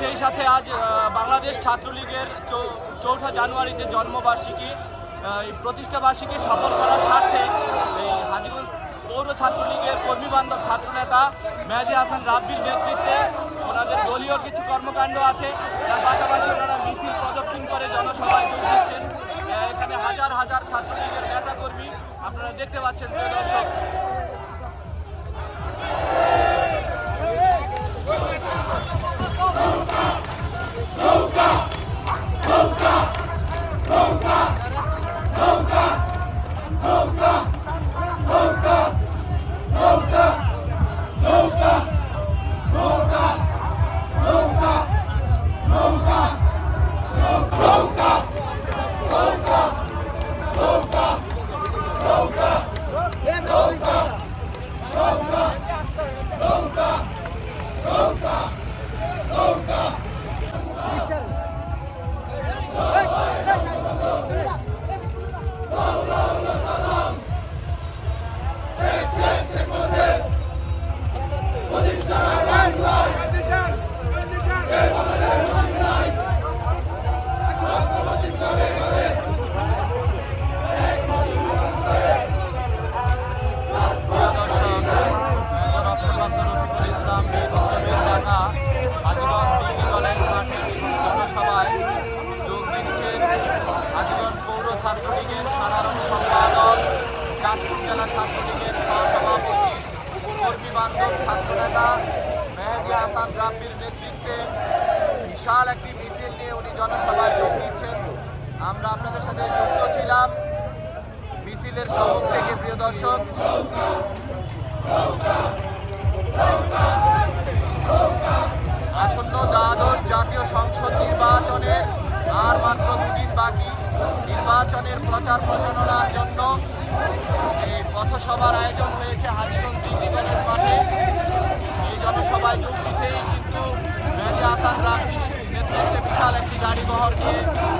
সেই সাথে আজ বাংলাদেশ ছাত্রলীগের চৌঠা জানুয়ারিতে জন্মবার্ষিকী এই প্রতিষ্ঠা বার্ষিকী সফল করার স্বার্থে এই হাজিগঞ্জ পৌর ছাত্রলীগের কর্মী বান্ধব ছাত্রনেতা মেহেদি হাসান রাব্বির নেতৃত্বে ওনাদের দলীয় কিছু কর্মকাণ্ড আছে। তার পাশাপাশি ওনারা মিছিল প্রদক্ষিণ করে জনসভায় যোগ দিচ্ছেন। এখানে হাজার হাজার ছাত্রলীগের নেতাকর্মী আপনারা দেখতে পাচ্ছেন, প্রিয় দর্শক। Nunca! ¡Nunca! হাসান নেতৃত্বে বিশাল একটি মিছিল নিয়ে উনি জনসভায় যোগ দিচ্ছেন। আমরা আপনাদের সাথে যুক্ত ছিলাম মিছিলের সম্মুখ থেকে, প্রিয় দর্শক। আসন্ন দ্বাদশ জাতীয় সংসদ নির্বাচনে আর মাত্র দুদিন বাকি। নির্বাচনের প্রচার প্রচারণার জন্য এই পথসভার আয়োজন হয়েছে হাজিগঞ্জ ডিগ্রি কলেজ মাঠে। এই জনসভায় যোগ দিতেই কিন্তু মেহেদি হাসান রাব্বির নেতৃত্বে বিশাল একটি গাড়ি বহর নিয়ে মিছিল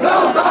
Go! Go!